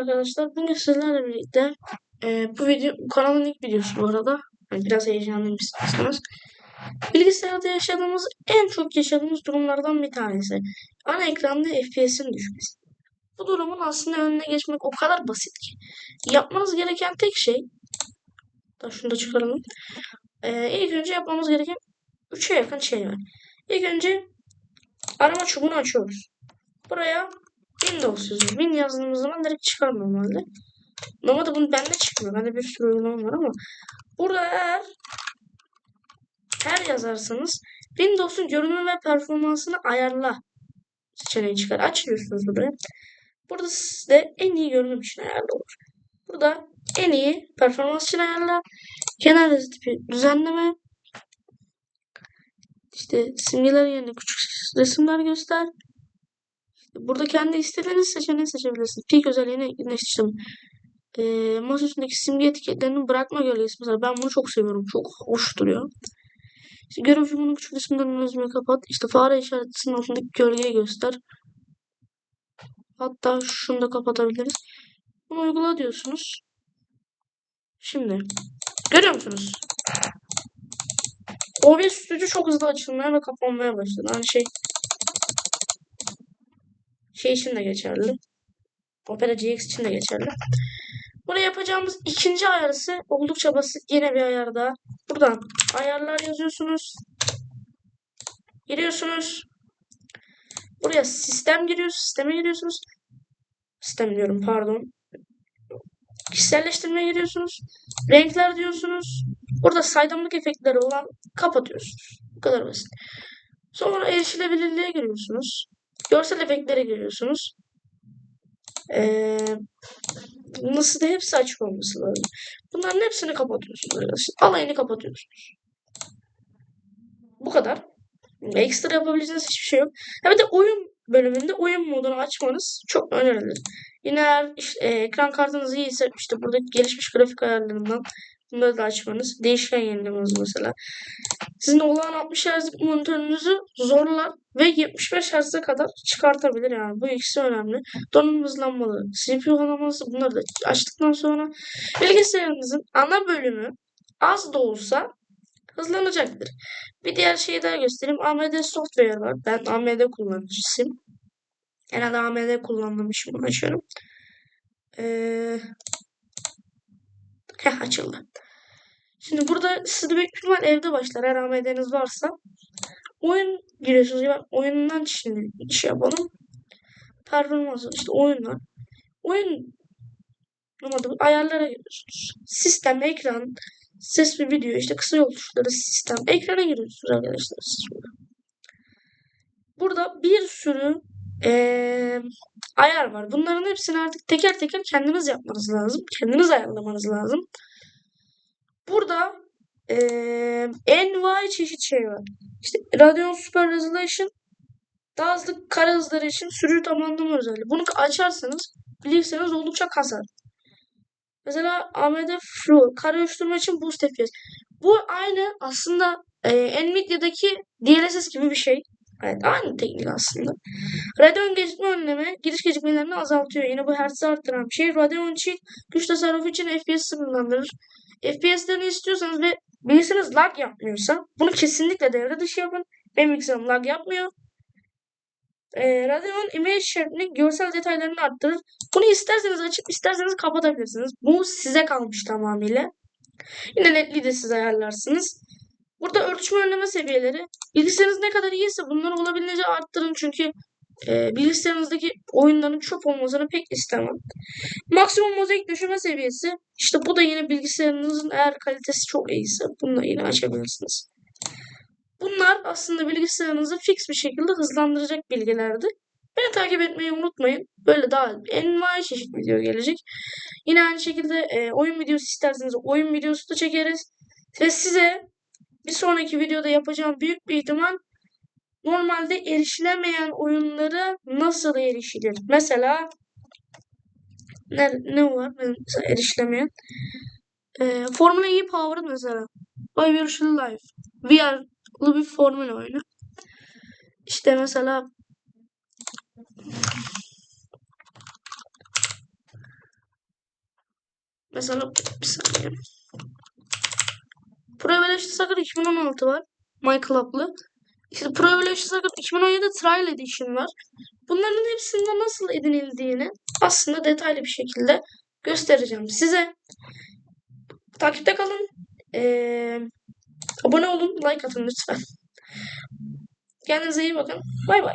arkadaşlar. Bugün sizlerle birlikte e, bu video kanalın ilk videosu bu arada. Yani biraz heyecanlıyım isterseniz. Bilgisayarda yaşadığımız en çok yaşadığımız durumlardan bir tanesi. Ana ekranda FPS'in düşmesi. Bu durumun aslında önüne geçmek o kadar basit ki. Yapmanız gereken tek şey da şunu da çıkaralım. E, ilk önce yapmamız gereken 3'e yakın şey var. İlk önce arama çubuğunu açıyoruz. Buraya Windows yazıyor. Win yazdığımız zaman direkt çıkar normalde. Normalde bunu bende çıkmıyor. Bende bir sürü uygulama var ama burada eğer her yazarsanız Windows'un görünüm ve performansını ayarla seçeneği çıkar. Açıyorsunuz buraya. Burada sizde en iyi görünüm için ayarlı olur. Burada en iyi performans için ayarla. Kenar tipi düzenleme. İşte simgeler yerine küçük resimler göster. Burada kendi istediğiniz seçeneği seçebilirsiniz. Peak özelliğini etkinleştirdim. E, masa üstündeki simge etiketlerini bırakma gölgesi mesela. Ben bunu çok seviyorum. Çok hoş duruyor. İşte görev bunun küçük resimlerini özümü kapat. İşte fare işaretisinin altındaki gölgeyi göster. Hatta şunu da kapatabiliriz. Bunu uygula diyorsunuz. Şimdi görüyor musunuz? OBS Studio çok hızlı açılmaya ve kapanmaya başladı. Hani şey şey için de geçerli. Opera GX için de geçerli. Buraya yapacağımız ikinci ayarısı oldukça basit. Yine bir ayarda. Buradan ayarlar yazıyorsunuz. Giriyorsunuz. Buraya sistem giriyor. Sisteme giriyorsunuz. Sistem diyorum pardon. Kişiselleştirmeye giriyorsunuz. Renkler diyorsunuz. Burada saydamlık efektleri olan kapatıyorsunuz. Bu kadar basit. Sonra erişilebilirliğe giriyorsunuz. Görsel efektlere giriyorsunuz. Ee, nasıl da hepsi açık olması lazım. Bunların hepsini kapatıyorsunuz arkadaşlar. Alayını kapatıyorsunuz. Bu kadar. Ekstra yapabileceğiniz hiçbir şey yok. Ha bir de oyun bölümünde oyun modunu açmanız çok önerilir. Yine eğer işte, e, ekran kartınız iyiyse işte burada gelişmiş grafik ayarlarından bunları da açmanız. Değişken yenilemeniz mesela. Sizin olağan 60 Hz'lik monitörünüzü zorlar ve 75 Hz'e kadar çıkartabilir yani. Bu ikisi önemli. Donanım hızlanmalı, CPU hızlanması bunları da açtıktan sonra bilgisayarınızın ana bölümü az da olsa hızlanacaktır. Bir diğer şeyi daha göstereyim. AMD Software var. Ben AMD kullanıcısıyım. Genelde AMD kullandığım için bunu açıyorum. Ee, heh, açıldı. Şimdi burada sizde büyük evde başlar. Eğer AMD'niz varsa. Oyun giriyorsunuz. Ya oyundan şimdi iş yapalım. Performans işte oyun var. Oyun Normalde ayarlara giriyorsunuz. Sistem, ekran, ses ve video işte kısa yol tuşları, sistem. Ekrana giriyorsunuz arkadaşlar. Burada bir sürü ee, ayar var. Bunların hepsini artık teker teker kendiniz yapmanız lazım. Kendiniz ayarlamanız lazım. Burada ee, envai çeşit şey var. İşte Radeon Super Resolution daha hızlı kare hızları için sürücü tamamlama özelliği. Bunu açarsanız bilgisayarınız oldukça kasar. Mesela AMD Flow kare oluşturma için boost FPS. Bu aynı aslında e, Nvidia'daki DLSS gibi bir şey. Evet aynı teknik aslında. Radeon gecikme önleme giriş gecikmelerini azaltıyor. Yine bu hertz'i arttıran bir şey. Radeon Cheat güç tasarrufu için FPS sınırlandırır. FPS'lerini istiyorsanız ve bilgisayarınız lag yapmıyorsa bunu kesinlikle devre dışı yapın. Benim bilgisayarım lag yapmıyor. E, Radeon Image Sharpening görsel detaylarını arttırır. Bunu isterseniz açıp isterseniz kapatabilirsiniz. Bu size kalmış tamamıyla. Yine netliği de siz ayarlarsınız. Burada örtüşme önleme seviyeleri. Bilgisayarınız ne kadar iyiyse bunları olabildiğince arttırın. Çünkü e, bilgisayarınızdaki oyunların çöp olmasını pek istemem. Maksimum mozaik düşürme seviyesi. İşte bu da yine bilgisayarınızın eğer kalitesi çok iyiyse bunu yine açabilirsiniz. Bunlar aslında bilgisayarınızı fix bir şekilde hızlandıracak bilgilerdi. Beni takip etmeyi unutmayın. Böyle daha envai çeşit video gelecek. Yine aynı şekilde e, oyun videosu isterseniz oyun videosu da çekeriz. Ve size bir sonraki videoda yapacağım büyük bir ihtimal normalde erişilemeyen oyunları nasıl erişilir? Mesela ne, ne var mesela erişilemeyen? E, Formula E Power mesela. By Virtual Life. VR'lı bir formula oyunu. İşte mesela Mesela bir saniye. Pro Evolution Soccer 2016 var. My Club'lı. İşte Pro Evolution Soccer 2017 Trial Edition var. Bunların hepsinde nasıl edinildiğini aslında detaylı bir şekilde göstereceğim size. Takipte kalın. Ee, abone olun, like atın lütfen. Kendinize iyi bakın. Bay bay.